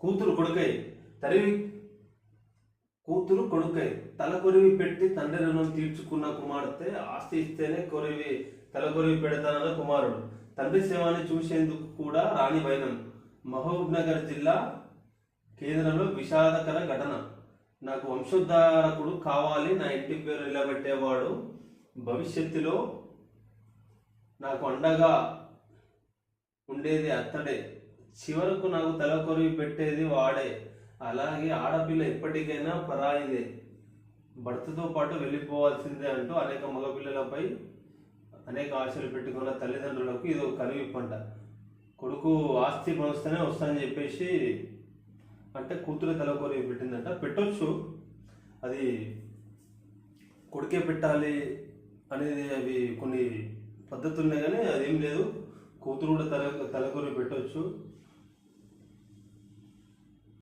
కూతురు కొడుకై తరివి కూతురు కొడుకై తల కొరివి పెట్టి తండ్రి రుణం తీర్చుకున్న కుమార్తె ఆస్తి ఇస్తేనే కొరివి తల కొరివి పెడతానన్న కుమారుడు. తండ్రి సేవాన్ని చూసేందుకు కూడా రాణి వైనం. మహబూబ్ నగర్ జిల్లా కేంద్రంలో విషాదకర ఘటన. నాకు వంశోద్ధారకుడు కావాలి నా ఇంటి పేరు నిలబెట్టేవాడు. భవిష్యత్తులో నాకు అండగా ఉండేది అత్తడే చివరకు నాకు తల కొరివి పెట్టేది వాడే. అలాగే ఆడపిల్ల ఎప్పటికైనా పరాయిదే. భర్తతో పాటు వెళ్ళిపోవాల్సిందే అంటూ అనేక మగపిల్లలపై అనేక ఆశలు పెట్టుకున్న తల్లిదండ్రులకు ఇది ఒక పంట కొడుకు ఆస్తి పంచితేనే వస్తానని చెప్పేసి అంటే కూతురు తల కొరివి పెట్టిందంట. పెట్టొచ్చు. అది కొడుకే పెట్టాలి అనేది అవి కొన్ని పద్ధతులు ఉన్నాయి కానీ అదేం లేదు. కూతురు కూడా తల తలకొరి పెట్టొచ్చు.